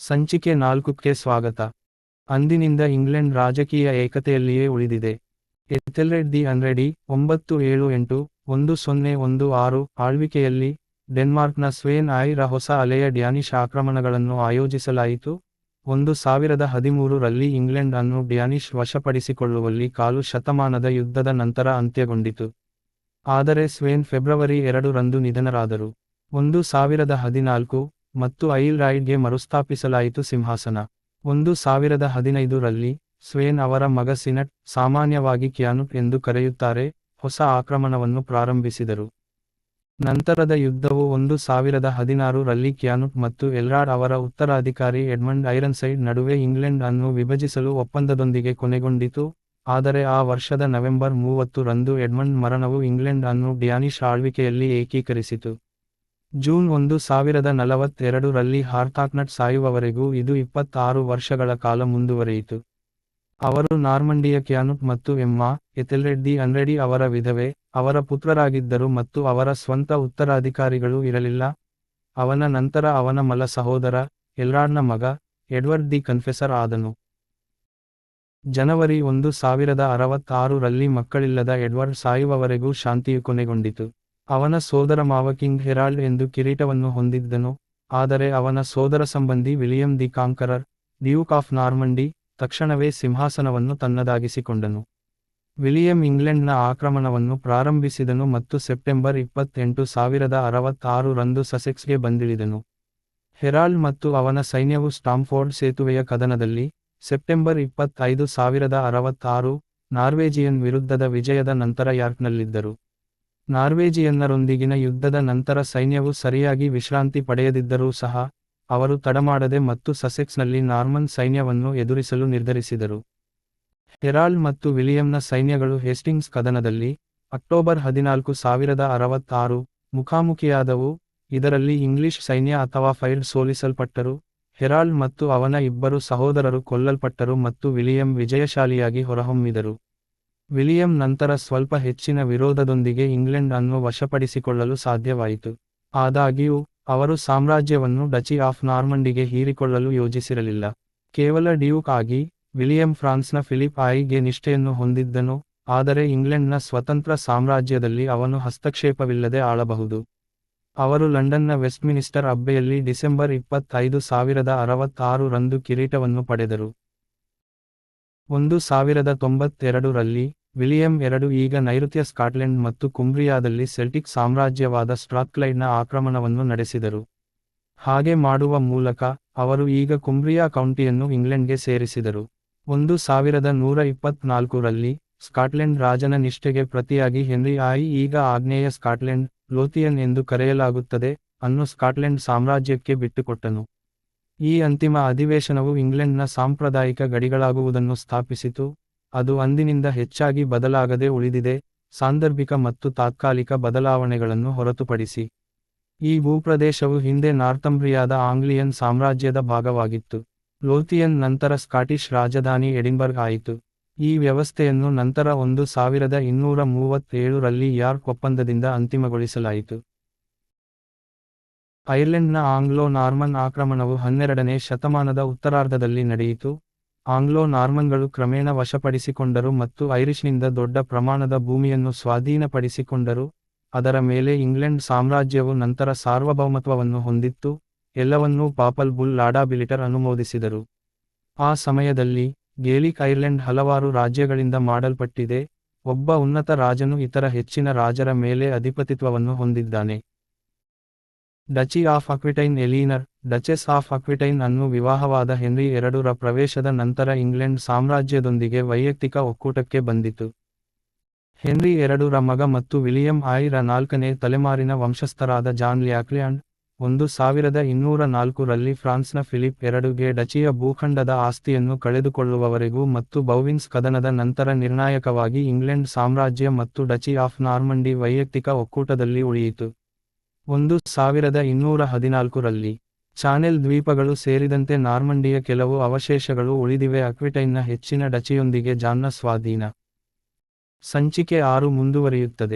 ಸಂಚಿಕೆ ನಾಲ್ಕಕ್ಕೆ ಸ್ವಾಗತ. ಅಂದಿನಿಂದ ಇಂಗ್ಲೆಂಡ್ ರಾಜಕೀಯ ಏಕತೆಯಲ್ಲಿಯೇ ಉಳಿದಿದೆ. ಎಥೆಲ್ರೆಡ್ ದಿ ಅನ್ರೆಡಿ, ಒಂಬತ್ತು ಏಳು ಎಂಟು, ಒಂದು ಸೊನ್ನೆ ಒಂದು ಆರು, ಆಳ್ವಿಕೆಯಲ್ಲಿ ಡೆನ್ಮಾರ್ಕ್ನ ಸ್ವೇನ್ ಐರ ಹೊಸ ಅಲೆಯ ಡ್ಯಾನಿಶ್ ಆಕ್ರಮಣಗಳನ್ನು ಆಯೋಜಿಸಲಾಯಿತು. ಒಂದು ಸಾವಿರದ ಹದಿಮೂರು ರಲ್ಲಿ ಇಂಗ್ಲೆಂಡ್ ಅನ್ನು ಡ್ಯಾನಿಶ್ ವಶಪಡಿಸಿಕೊಳ್ಳುವಲ್ಲಿ ಕಾಲು ಶತಮಾನದ ಯುದ್ಧದ ನಂತರ ಅಂತ್ಯಗೊಂಡಿತು. ಆದರೆ ಸ್ವೇನ್ ಫೆಬ್ರವರಿ ಎರಡರಂದು ನಿಧನರಾದರು. ಒಂದು ಸಾವಿರದ ಹದಿನಾಲ್ಕು ಮತ್ತು ಐಲ್ ರಾಯ್ಡ್ಗೆ ಮರುಸ್ಥಾಪಿಸಲಾಯಿತು ಸಿಂಹಾಸನ. ಒಂದು ಸಾವಿರದ ಹದಿನೈದು ರಲ್ಲಿ ಸ್ವೇನ್ ಅವರ ಮಗ ಸಿನಟ್ ಸಾಮಾನ್ಯವಾಗಿ ಕ್ಯಾನುಟ್ ಎಂದು ಕರೆಯುತ್ತಾರೆ, ಹೊಸ ಆಕ್ರಮಣವನ್ನು ಪ್ರಾರಂಭಿಸಿದರು. ನಂತರದ ಯುದ್ಧವು ಒಂದು ಸಾವಿರದ ಹದಿನಾರು ರಲ್ಲಿ ಕ್ಯಾನುಟ್ ಮತ್ತು ಎಲ್ರಾಡ್ ಅವರ ಉತ್ತರಾಧಿಕಾರಿ ಎಡ್ಮಂಡ್ ಐರನ್ಸೈಡ್ ನಡುವೆ ಇಂಗ್ಲೆಂಡ್ ಅನ್ನು ವಿಭಜಿಸಲು ಒಪ್ಪಂದದೊಂದಿಗೆ ಕೊನೆಗೊಂಡಿತು, ಆದರೆ ಆ ವರ್ಷದ ನವೆಂಬರ್ ಮೂವತ್ತು ರಂದು ಎಡ್ಮಂಡ್ ಮರಣವು ಇಂಗ್ಲೆಂಡ್ ಅನ್ನು ಡ್ಯಾನಿಶ್ ಆಳ್ವಿಕೆಯಲ್ಲಿ ಏಕೀಕರಿಸಿತು. ಜೂನ್ ಒಂದು ಸಾವಿರದ ನಲವತ್ತೆರಡು ರಲ್ಲಿ ಹಾರ್ಥಾಕ್ನಟ್ ಸಾಯುವವರೆಗೂ ಇದು ಇಪ್ಪತ್ತಾರು ವರ್ಷಗಳ ಕಾಲ ಮುಂದುವರಿಯಿತು. ಅವರು ನಾರ್ಮಂಡಿಯ ಕ್ಯಾನುಟ್ ಮತ್ತು ಎಮ್ಮಾ ಎಥೆಲ್ರೆಡ್ ದಿ ಅನ್ರೆಡಿ ಅವರ ವಿಧವೆ, ಅವರ ಪುತ್ರರಾಗಿದ್ದರು ಮತ್ತು ಅವರ ಸ್ವಂತ ಉತ್ತರಾಧಿಕಾರಿಗಳು ಇರಲಿಲ್ಲ. ಅವನ ನಂತರ ಅವನ ಮಲ ಸಹೋದರ, ಎಲ್ರಾಡ್ನ ಮಗ, ಎಡ್ವರ್ಡ್ ದಿ ಕನ್ಫೆಸರ್ ಆದನು. ಜನವರಿ ಒಂದು ಸಾವಿರದ ಅರವತ್ತಾರು ರಲ್ಲಿ ಮಕ್ಕಳಿಲ್ಲದ ಎಡ್ವರ್ಡ್ ಸಾಯುವವರೆಗೂ ಶಾಂತಿಯು ಕೊನೆಗೊಂಡಿತು. ಅವನ ಸೋದರ ಮಾವ ಕಿಂಗ್ ಹೆರಾಲ್ಡ್ ಎಂದು ಕಿರೀಟವನ್ನು ಹೊಂದಿದ್ದನು, ಆದರೆ ಅವನ ಸೋದರ ಸಂಬಂಧಿ William the Conqueror, duke of Normandy, ತಕ್ಷಣವೇ ಸಿಂಹಾಸನವನ್ನು ತನ್ನದಾಗಿಸಿಕೊಂಡನು. ವಿಲಿಯಂ ಇಂಗ್ಲೆಂಡ್ನ ಆಕ್ರಮಣವನ್ನು ಪ್ರಾರಂಭಿಸಿದನು ಮತ್ತು ಸೆಪ್ಟೆಂಬರ್ ಇಪ್ಪತ್ತೆಂಟು ಸಾವಿರದ ಅರವತ್ತಾರು ರಂದು ಸಸೆಕ್ಸ್ಗೆ ಬಂದಿಳಿದನು. ಹೆರಾಲ್ಡ್ ಮತ್ತು ಅವನ ಸೈನ್ಯವು ಸ್ಟಾಂಫೋರ್ಡ್ ಸೇತುವೆಯ ಕದನದಲ್ಲಿ, ಸೆಪ್ಟೆಂಬರ್ ಇಪ್ಪತ್ತೈದು ಸಾವಿರದ ಅರವತ್ತಾರು ನಾರ್ವೇಜಿಯನ್ ವಿರುದ್ಧದ ವಿಜಯದ ನಂತರ ಯಾರ್ಕ್ನಲ್ಲಿದ್ದರು. ನಾರ್ವೇಜಿಯನ್ನರೊಂದಿಗಿನ ಯುದ್ಧದ ನಂತರ ಸೈನ್ಯವು ಸರಿಯಾಗಿ ವಿಶ್ರಾಂತಿ ಪಡೆಯದಿದ್ದರೂ ಸಹ, ಅವರು ತಡಮಾಡದೆ ಮತ್ತು ಸಸೆಕ್ಸ್ನಲ್ಲಿ ನಾರ್ಮನ್ ಸೈನ್ಯವನ್ನು ಎದುರಿಸಲು ನಿರ್ಧರಿಸಿದರು. ಹೆರಾಲ್ಡ್ ಮತ್ತು ವಿಲಿಯಂನ ಸೈನ್ಯಗಳು ಹೇಸ್ಟಿಂಗ್ಸ್ ಕದನದಲ್ಲಿ ಅಕ್ಟೋಬರ್ ಹದಿನಾಲ್ಕು ಸಾವಿರದ ಅರವತ್ತಾರು ಮುಖಾಮುಖಿಯಾದವು. ಇದರಲ್ಲಿ ಇಂಗ್ಲಿಷ್ ಸೈನ್ಯ ಅಥವಾ ಫೈಲ್ಡ್ ಸೋಲಿಸಲ್ಪಟ್ಟರು. ಹೆರಾಲ್ಡ್ ಮತ್ತು ಅವನ ಇಬ್ಬರು ಸಹೋದರರು ಕೊಲ್ಲಲ್ಪಟ್ಟರು ಮತ್ತು ವಿಲಿಯಂ ವಿಜಯಶಾಲಿಯಾಗಿ ಹೊರಹೊಮ್ಮಿದರು. ವಿಲಿಯಂ ನಂತರ ಸ್ವಲ್ಪ ಹೆಚ್ಚಿನ ವಿರೋಧದೊಂದಿಗೆ ಇಂಗ್ಲೆಂಡ್ ಅನ್ನು ವಶಪಡಿಸಿಕೊಳ್ಳಲು ಸಾಧ್ಯವಾಯಿತು. ಆದಾಗ್ಯೂ, ಅವರು ಸಾಮ್ರಾಜ್ಯವನ್ನು ಡಚಿ ಆಫ್ ನಾರ್ಮಂಡಿಗೆ ಹೀರಿಕೊಳ್ಳಲು ಯೋಜಿಸಿರಲಿಲ್ಲ. ಕೇವಲ ಡ್ಯೂಕ್ ಆಗಿ, ವಿಲಿಯಂ ಫ್ರಾನ್ಸ್ನ ಫಿಲಿಪ್ ಆಯಿಗೆ ನಿಷ್ಠೆಯನ್ನು ಹೊಂದಿದ್ದನು, ಆದರೆ ಇಂಗ್ಲೆಂಡ್ನ ಸ್ವತಂತ್ರ ಸಾಮ್ರಾಜ್ಯದಲ್ಲಿ ಅವನು ಹಸ್ತಕ್ಷೇಪವಿಲ್ಲದೆ ಆಳಬಹುದು. ಅವರು ಲಂಡನ್ನ ವೆಸ್ಟ್ಮಿನಿಸ್ಟರ್ ಅಬ್ಬೆಯಲ್ಲಿ ಡಿಸೆಂಬರ್ ಇಪ್ಪತ್ತೈದು ಸಾವಿರದ ಅರವತ್ತಾರು ರಂದು ಕಿರೀಟವನ್ನು ಪಡೆದರು. ಒಂದು ಸಾವಿರದ ತೊಂಬತ್ತೆರಡು ರಲ್ಲಿ ವಿಲಿಯಂ ಎರಡು ಈಗ ನೈಋತ್ಯ ಸ್ಕಾಟ್ಲೆಂಡ್ ಮತ್ತು ಕುಂಬ್ರಿಯಾದಲ್ಲಿ ಸೆಲ್ಟಿಕ್ ಸಾಮ್ರಾಜ್ಯವಾದ ಸ್ಟ್ರಾತ್ಕ್ಲೈಡ್ನ ಆಕ್ರಮಣವನ್ನು ನಡೆಸಿದರು. ಹಾಗೆ ಮಾಡುವ ಮೂಲಕ, ಅವರು ಈಗ ಕುಂಬ್ರಿಯಾ ಕೌಂಟಿಯನ್ನು ಇಂಗ್ಲೆಂಡ್ಗೆ ಸೇರಿಸಿದರು. ಒಂದು ಸಾವಿರದ ನೂರ ಇಪ್ಪತ್ನಾಲ್ಕರಲ್ಲಿ, ಸ್ಕಾಟ್ಲೆಂಡ್ ರಾಜನ ನಿಷ್ಠೆಗೆ ಪ್ರತಿಯಾಗಿ ಹೆನ್ರಿ ಆಯಿ ಈಗ ಆಗ್ನೇಯ ಸ್ಕಾಟ್ಲೆಂಡ್ ಲೋಥಿಯನ್ ಎಂದು ಕರೆಯಲಾಗುತ್ತದೆ, ಅನ್ನು ಸ್ಕಾಟ್ಲೆಂಡ್ ಸಾಮ್ರಾಜ್ಯಕ್ಕೆ ಬಿಟ್ಟುಕೊಟ್ಟನು. ಈ ಅಂತಿಮ ಅಧಿವೇಶನವು ಇಂಗ್ಲೆಂಡ್ನ ಸಾಂಪ್ರದಾಯಿಕ ಗಡಿಗಳಾಗುವುದನ್ನು ಸ್ಥಾಪಿಸಿತು, ಅದು ಅಂದಿನಿಂದ ಹೆಚ್ಚಾಗಿ ಬದಲಾಗದೆ ಉಳಿದಿದೆ, ಸಾಂದರ್ಭಿಕ ಮತ್ತು ತಾತ್ಕಾಲಿಕ ಬದಲಾವಣೆಗಳನ್ನು ಹೊರತುಪಡಿಸಿ. ಈ ಭೂಪ್ರದೇಶವು ಹಿಂದೆ ನಾರ್ತಂಬ್ರಿಯಾದ ಆಂಗ್ಲಿಯನ್ ಸಾಮ್ರಾಜ್ಯದ ಭಾಗವಾಗಿತ್ತು, ಲೋಥಿಯನ್ ನಂತರ ಸ್ಕಾಟಿಷ್ ರಾಜಧಾನಿ ಎಡಿನ್ಬರ್ಗ್ ಆಯಿತು. ಈ ವ್ಯವಸ್ಥೆಯನ್ನು ನಂತರ ಒಂದು ಸಾವಿರದ ಇನ್ನೂರ ಮೂವತ್ತೇಳು ರಲ್ಲಿ ಯಾರ್ಕ್ ಒಪ್ಪಂದದಿಂದ ಅಂತಿಮಗೊಳಿಸಲಾಯಿತು. ಐರ್ಲೆಂಡ್ನ ಆಂಗ್ಲೋ ನಾರ್ಮನ್ ಆಕ್ರಮಣವು ಹನ್ನೆರಡನೇ ಶತಮಾನದ ಉತ್ತರಾರ್ಧದಲ್ಲಿ ನಡೆಯಿತು. ಆಂಗ್ಲೋ ನಾರ್ಮನ್ಗಳು ಕ್ರಮೇಣ ವಶಪಡಿಸಿಕೊಂಡರು ಮತ್ತು ಐರಿಷ್ನಿಂದ ದೊಡ್ಡ ಪ್ರಮಾಣದ ಭೂಮಿಯನ್ನು ಸ್ವಾಧೀನಪಡಿಸಿಕೊಂಡರು. ಅದರ ಮೇಲೆ ಇಂಗ್ಲೆಂಡ್ ಸಾಮ್ರಾಜ್ಯವು ನಂತರ ಸಾರ್ವಭೌಮತ್ವವನ್ನು ಹೊಂದಿತ್ತು. ಎಲ್ಲವನ್ನೂ ಪಾಪಲ್ ಬುಲ್ ಲಾಡಾಬಿಲಿಟರ್ ಅನುಮೋದಿಸಿದರು. ಆ ಸಮಯದಲ್ಲಿ ಗೇಲಿಕ್ ಐರ್ಲೆಂಡ್ ಹಲವಾರು ರಾಜ್ಯಗಳಿಂದ ಮಾಡಲ್ಪಟ್ಟಿದೆ. ಒಬ್ಬ ಉನ್ನತ ರಾಜನು ಇತರ ಹೆಚ್ಚಿನ ರಾಜರ ಮೇಲೆ ಅಧಿಪತಿತ್ವವನ್ನು ಹೊಂದಿದ್ದಾನೆ. ಡಚಿ ಆಫ್ ಅಕ್ವಿಟೈನ್ ಎಲೀನರ್, ಡಚೆಸ್ ಆಫ್ ಅಕ್ವಿಟೈನ್ ಅನ್ನು ವಿವಾಹವಾದ ಹೆನ್ರಿ ಎರಡರ ಪ್ರವೇಶದ ನಂತರ ಇಂಗ್ಲೆಂಡ್ ಸಾಮ್ರಾಜ್ಯದೊಂದಿಗೆ ವೈಯಕ್ತಿಕ ಒಕ್ಕೂಟಕ್ಕೆ ಬಂದಿತು. ಹೆನ್ರಿ ಎರಡರ ಮಗ ಮತ್ತು ವಿಲಿಯಂ ಆಯಿರ ನಾಲ್ಕನೇ ತಲೆಮಾರಿನ ವಂಶಸ್ಥರಾದ ಜಾನ್ ಲ್ಯಾಕ್ಲ್ಯಾಂಡ್, ಒಂದು ಸಾವಿರದ ಇನ್ನೂರ ನಾಲ್ಕರಲ್ಲಿ ಫ್ರಾನ್ಸ್ನ ಫಿಲಿಪ್ ಎರಡುಗೆ ಡಚಿಯ ಭೂಖಂಡದ ಆಸ್ತಿಯನ್ನು ಕಳೆದುಕೊಳ್ಳುವವರೆಗೂ ಮತ್ತು ಬೌವಿನ್ಸ್ ಕದನದ ನಂತರ ನಿರ್ಣಾಯಕವಾಗಿ ಇಂಗ್ಲೆಂಡ್ ಸಾಮ್ರಾಜ್ಯ ಮತ್ತು ಡಚಿ ಆಫ್ ನಾರ್ಮಂಡಿ ವೈಯಕ್ತಿಕ ಒಕ್ಕೂಟದಲ್ಲಿ ಉಳಿಯಿತು. ಒಂದು ಸಾವಿರದ ಇನ್ನೂರ ಹದಿನಾಲ್ಕು ರಲ್ಲಿ ಚಾನೆಲ್ ದ್ವೀಪಗಳು ಸೇರಿದಂತೆ ನಾರ್ಮಂಡಿಯ ಕೆಲವು ಅವಶೇಷಗಳು ಉಳಿದಿವೆ. ಅಕ್ವಿಟೈನ್ನ ಹೆಚ್ಚಿನ ಡಚಿಯೊಂದಿಗೆ ಜಾನ್ನ ಸ್ವಾಧೀನ. ಸಂಚಿಕೆ ಆರು ಮುಂದುವರಿಯುತ್ತದೆ.